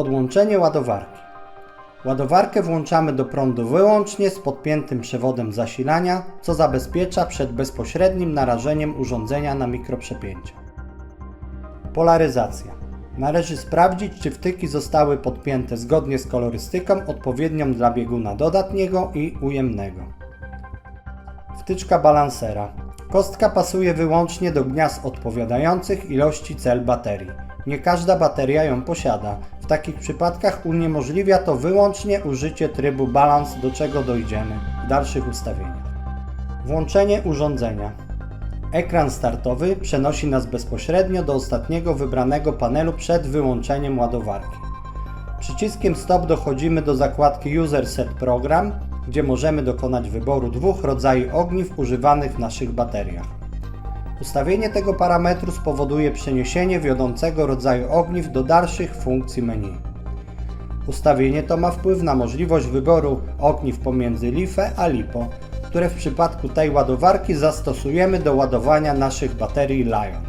Podłączenie ładowarki. Ładowarkę włączamy do prądu wyłącznie z podpiętym przewodem zasilania, co zabezpiecza przed bezpośrednim narażeniem urządzenia na mikroprzepięcia. Polaryzacja. Należy sprawdzić, czy wtyki zostały podpięte zgodnie z kolorystyką odpowiednią dla bieguna dodatniego i ujemnego. Wtyczka balansera. Kostka pasuje wyłącznie do gniazd odpowiadających ilości cel baterii. Nie każda bateria ją posiada. W takich przypadkach uniemożliwia to wyłącznie użycie trybu balans, do czego dojdziemy w dalszych ustawieniach. Włączenie urządzenia. Ekran startowy przenosi nas bezpośrednio do ostatniego wybranego panelu przed wyłączeniem ładowarki. Przyciskiem Stop dochodzimy do zakładki User Set Program, gdzie możemy dokonać wyboru dwóch rodzajów ogniw używanych w naszych bateriach. Ustawienie tego parametru spowoduje przeniesienie wiodącego rodzaju ogniw do dalszych funkcji menu. Ustawienie to ma wpływ na możliwość wyboru ogniw pomiędzy LiFe a LiPo, które w przypadku tej ładowarki zastosujemy do ładowania naszych baterii Lion.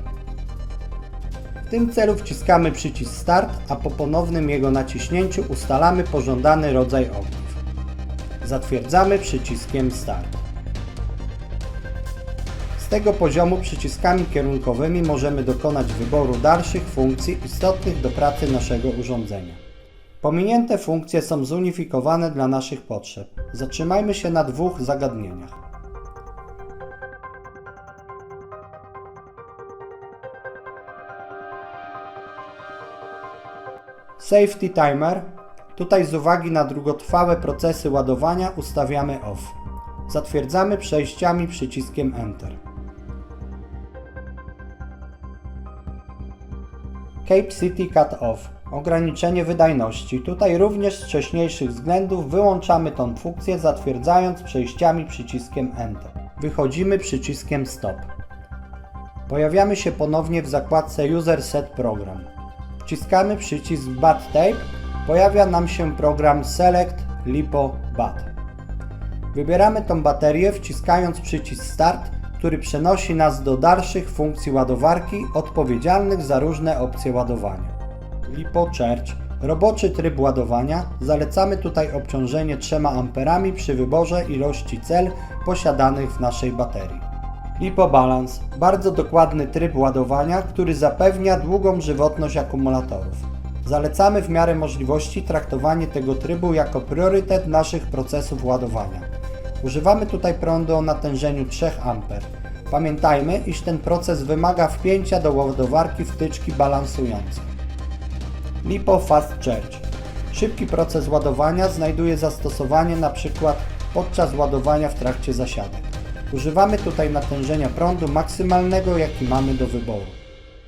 W tym celu wciskamy przycisk Start, a po ponownym jego naciśnięciu ustalamy pożądany rodzaj ogniw. Zatwierdzamy przyciskiem Start. Tego poziomu przyciskami kierunkowymi możemy dokonać wyboru dalszych funkcji istotnych do pracy naszego urządzenia. Pominięte funkcje są zunifikowane dla naszych potrzeb. Zatrzymajmy się na dwóch zagadnieniach. Safety Timer. Tutaj z uwagi na długotrwałe procesy ładowania ustawiamy OFF. Zatwierdzamy przejściami przyciskiem Enter. Cape City Cut Off. Ograniczenie wydajności. Tutaj również z wcześniejszych względów wyłączamy tą funkcję zatwierdzając przejściami przyciskiem Enter. Wychodzimy przyciskiem Stop. Pojawiamy się ponownie w zakładce User Set Program. Wciskamy przycisk Bat Tape. Pojawia nam się program Select LiPo Bat. Wybieramy tą baterię wciskając przycisk Start, który przenosi nas do dalszych funkcji ładowarki odpowiedzialnych za różne opcje ładowania. LiPo Charge. Roboczy tryb ładowania. Zalecamy tutaj obciążenie 3 A przy wyborze ilości cel posiadanych w naszej baterii. LiPo Balance. Bardzo dokładny tryb ładowania, który zapewnia długą żywotność akumulatorów. Zalecamy w miarę możliwości traktowanie tego trybu jako priorytet naszych procesów ładowania. Używamy tutaj prądu o natężeniu 3 A. Pamiętajmy, iż ten proces wymaga wpięcia do ładowarki wtyczki balansującej. LiPo Fast Charge. Szybki proces ładowania znajduje zastosowanie np. podczas ładowania w trakcie zasiadek. Używamy tutaj natężenia prądu maksymalnego, jaki mamy do wyboru.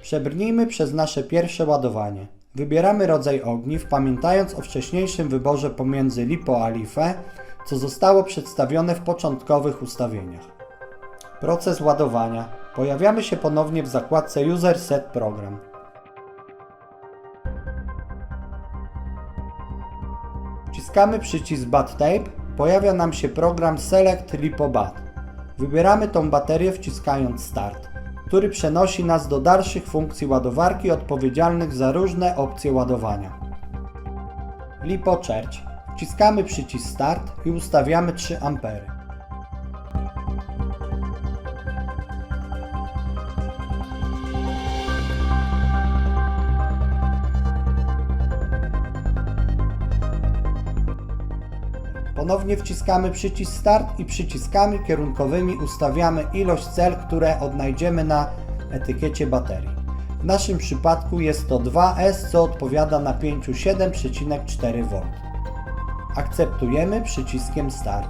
Przebrnijmy przez nasze pierwsze ładowanie. Wybieramy rodzaj ogniw, pamiętając o wcześniejszym wyborze pomiędzy LiPo a LiFe, co zostało przedstawione w początkowych ustawieniach. Proces ładowania. Pojawiamy się ponownie w zakładce User Set Program. Wciskamy przycisk Bat Tape, pojawia nam się program Select LiPo Bat. Wybieramy tą baterię wciskając Start, który przenosi nas do dalszych funkcji ładowarki odpowiedzialnych za różne opcje ładowania. LiPo Charge. Wciskamy przycisk Start i ustawiamy 3 A. Ponownie wciskamy przycisk Start i przyciskami kierunkowymi ustawiamy ilość cel, które odnajdziemy na etykiecie baterii. W naszym przypadku jest to 2S, co odpowiada napięciu 7,4 V. Akceptujemy przyciskiem Start.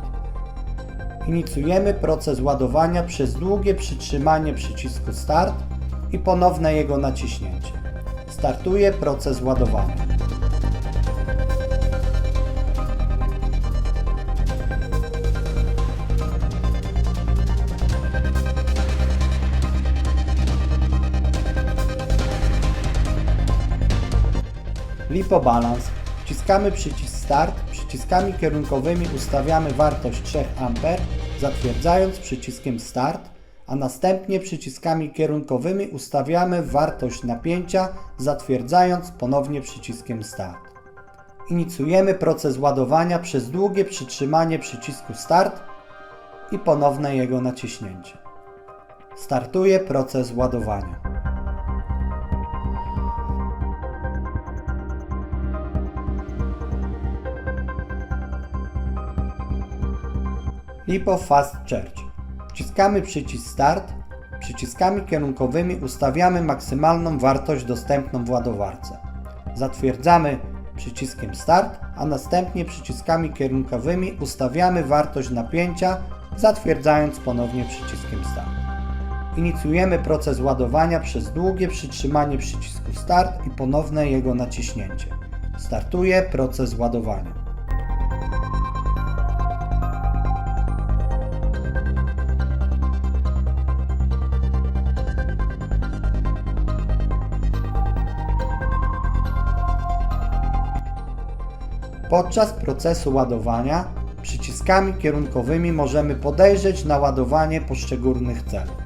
Inicjujemy proces ładowania przez długie przytrzymanie przycisku Start i ponowne jego naciśnięcie. Startuje proces ładowania. LiPo Balance. Wciskamy przycisk Start, przyciskami kierunkowymi ustawiamy wartość 3 A, zatwierdzając przyciskiem Start, a następnie przyciskami kierunkowymi ustawiamy wartość napięcia, zatwierdzając ponownie przyciskiem Start. Inicjujemy proces ładowania przez długie przytrzymanie przycisku Start i ponowne jego naciśnięcie. Startuje proces ładowania. Lipo Fast Charge. Wciskamy przycisk Start. Przyciskami kierunkowymi ustawiamy maksymalną wartość dostępną w ładowarce. Zatwierdzamy przyciskiem Start, a następnie przyciskami kierunkowymi ustawiamy wartość napięcia, zatwierdzając ponownie przyciskiem Start. Inicjujemy proces ładowania przez długie przytrzymanie przycisku Start i ponowne jego naciśnięcie. Startuje proces ładowania. Podczas procesu ładowania przyciskami kierunkowymi możemy podejrzeć na ładowanie poszczególnych celów.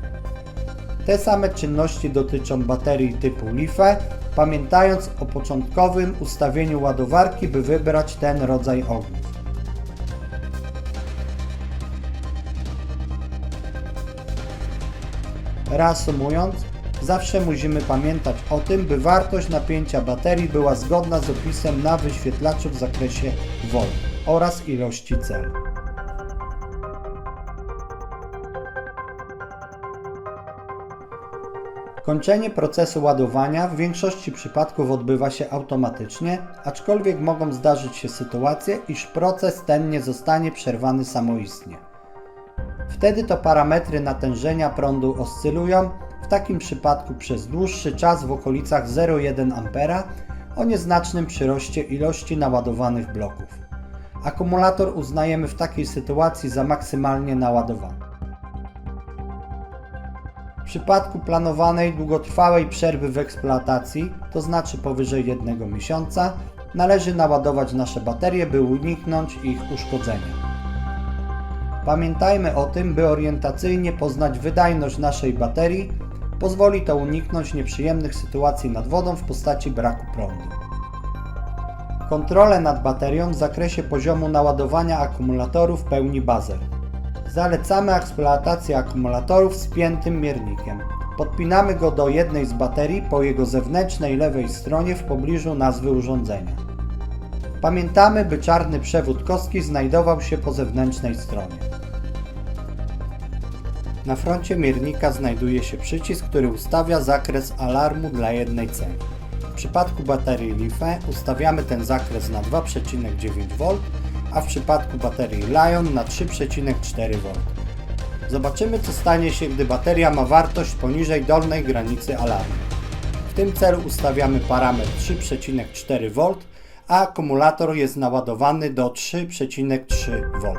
Te same czynności dotyczą baterii typu LiFe, pamiętając o początkowym ustawieniu ładowarki, by wybrać ten rodzaj ogniw. Reasumując, zawsze musimy pamiętać o tym, by wartość napięcia baterii była zgodna z opisem na wyświetlaczu w zakresie V oraz ilości celu. Kończenie procesu ładowania w większości przypadków odbywa się automatycznie, aczkolwiek mogą zdarzyć się sytuacje, iż proces ten nie zostanie przerwany samoistnie. Wtedy to parametry natężenia prądu oscylują, w takim przypadku przez dłuższy czas w okolicach 0,1 A o nieznacznym przyroście ilości naładowanych bloków. Akumulator uznajemy w takiej sytuacji za maksymalnie naładowany. W przypadku planowanej długotrwałej przerwy w eksploatacji, to znaczy powyżej jednego miesiąca, należy naładować nasze baterie, by uniknąć ich uszkodzenia. Pamiętajmy o tym, by orientacyjnie poznać wydajność naszej baterii, pozwoli to uniknąć nieprzyjemnych sytuacji nad wodą w postaci braku prądu. Kontrolę nad baterią w zakresie poziomu naładowania akumulatorów pełni bazer. Zalecamy eksploatację akumulatorów z piętym miernikiem. Podpinamy go do jednej z baterii po jego zewnętrznej lewej stronie w pobliżu nazwy urządzenia. Pamiętamy, by czarny przewód kostki znajdował się po zewnętrznej stronie. Na froncie miernika znajduje się przycisk, który ustawia zakres alarmu dla jednej celi. W przypadku baterii LiFe ustawiamy ten zakres na 2,9V, a w przypadku baterii Lion na 3,4V. Zobaczymy co stanie się, gdy bateria ma wartość poniżej dolnej granicy alarmu. W tym celu ustawiamy parametr 3,4V, a akumulator jest naładowany do 3,3V.